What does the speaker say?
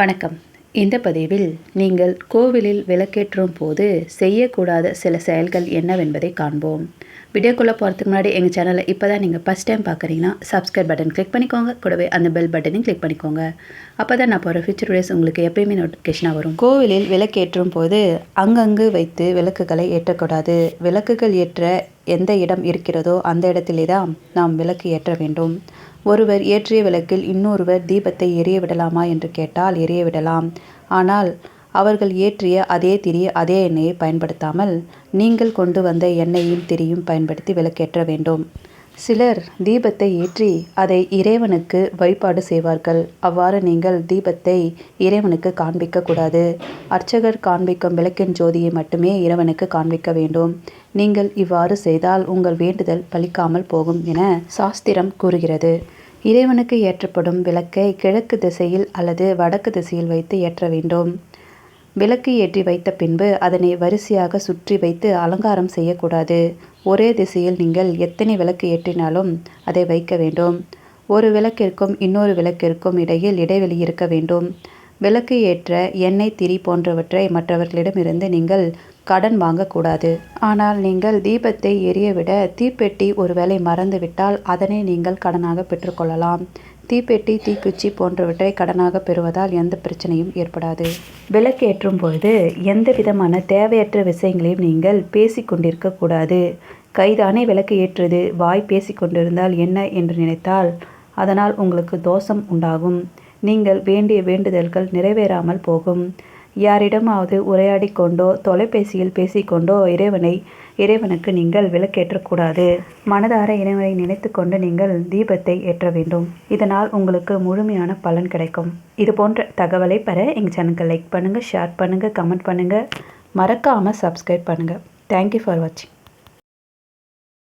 வணக்கம். இந்த பதிவில் நீங்கள் கோவிலில் விளக்கேற்றும் போது செய்யக்கூடாத சில செயல்கள் என்னவென்பதை காண்போம். வீடியோக்குள்ளே போகிறதுக்கு முன்னாடி எங்கள் சேனலை இப்போ தான் நீங்கள் ஃபஸ்ட் டைம் பார்க்குறீங்கன்னா சப்ஸ்கிரைப் பட்டன் கிளிக் பண்ணிக்கோங்க. கூடவே அந்த பெல் பட்டனையும் கிளிக் பண்ணிக்கோங்க. அப்போ தான் நான் போகிற ஃபியூச்சர் வீடியோஸ் உங்களுக்கு எப்பயுமே நோட்டிஃபிகேஷனாக வரும். கோவிலில் விளக்கேற்றும் போது அங்கங்கு வைத்து விளக்குகளை ஏற்றக்கூடாது. விளக்குகள் ஏற்ற எந்த இடம் இருக்கிறதோ அந்த இடத்திலே தான் நாம் விளக்கு ஏற்ற வேண்டும். ஒருவர் ஏற்றிய விளக்கில் இன்னொருவர் தீபத்தை எரிய விடலாமா என்று கேட்டால் எரிய விடலாம். ஆனால் அவர்கள் ஏற்றிய அதே திரி அதே எண்ணெயை பயன்படுத்தாமல் நீங்கள் கொண்டு வந்த எண்ணெயும் திரியும் பயன்படுத்தி விளக்கேற்ற வேண்டும். சிலர் தீபத்தை ஏற்றி அதை இறைவனுக்கு வழிபாடு செய்வார்கள். அவ்வாறு நீங்கள் தீபத்தை இறைவனுக்கு காண்பிக்க கூடாது. அர்ச்சகர் காண்பிக்கும் விளக்கின் ஜோதியை மட்டுமே இறைவனுக்கு காண்பிக்க வேண்டும். நீங்கள் இவ்வாறு செய்தால் உங்கள் வேண்டுதல் பலிக்காமல் போகும் என சாஸ்திரம் கூறுகிறது. இறைவனுக்கு ஏற்றப்படும் விளக்கை கிழக்கு திசையில் அல்லது வடக்கு திசையில் வைத்து ஏற்ற வேண்டும். விளக்கு ஏற்றி வைத்த பின்பு அதனை வரிசையாக சுற்றி வைத்து அலங்காரம் செய்யக்கூடாது. ஒரே திசையில் நீங்கள் எத்தனை விளக்கு ஏற்றினாலும் அதை வைக்க வேண்டும். ஒரு விளக்கிற்கும் இன்னொரு விளக்கிற்கும் இடையில் இடைவெளி இருக்க வேண்டும். விளக்கு ஏற்ற எண்ணெய் திரி போன்றவற்றை மற்றவர்களிடமிருந்து நீங்கள் கடன் வாங்கக்கூடாது. ஆனால் நீங்கள் தீபத்தை எரியவிட தீப்பெட்டி ஒருவேளை மறந்துவிட்டால் அதனை நீங்கள் கடனாக பெற்றுக்கொள்ளலாம். தீப்பெட்டி தீக்குச்சி போன்றவற்றை கடனாக பெறுவதால் எந்த பிரச்சனையும் ஏற்படாது. விளக்கேற்றும் பொழுது எந்த விதமான தேவையற்ற விஷயங்களையும் நீங்கள் பேசிக்கொண்டிருக்க கூடாது. கைதானே விளக்கு ஏற்றுது வாய் பேசிக்கொண்டிருந்தால் என்ன என்று நினைத்தால் அதனால் உங்களுக்கு தோஷம் உண்டாகும். நீங்கள் வேண்டிய வேண்டுதல்கள் நிறைவேறாமல் போகும். யாரிடமாவது உரையாடி கொண்டோ தொலைபேசியில் பேசிக்கொண்டோ இறைவனை இறைவனுக்கு நீங்கள் விளக்கேற்றக்கூடாது. மனதார இறைவனை நினைத்து கொண்டு நீங்கள் தீபத்தை ஏற்ற வேண்டும். இதனால் உங்களுக்கு முழுமையான பலன் கிடைக்கும். இது போன்ற தகவலை பெற எங்கள் சேனலுக்கு லைக் பண்ணுங்கள் ஷேர் பண்ணுங்கள் கமெண்ட் பண்ணுங்கள் மறக்காமல் சப்ஸ்கிரைப் பண்ணுங்கள் தேங்க்யூ ஃபார் வாட்சிங்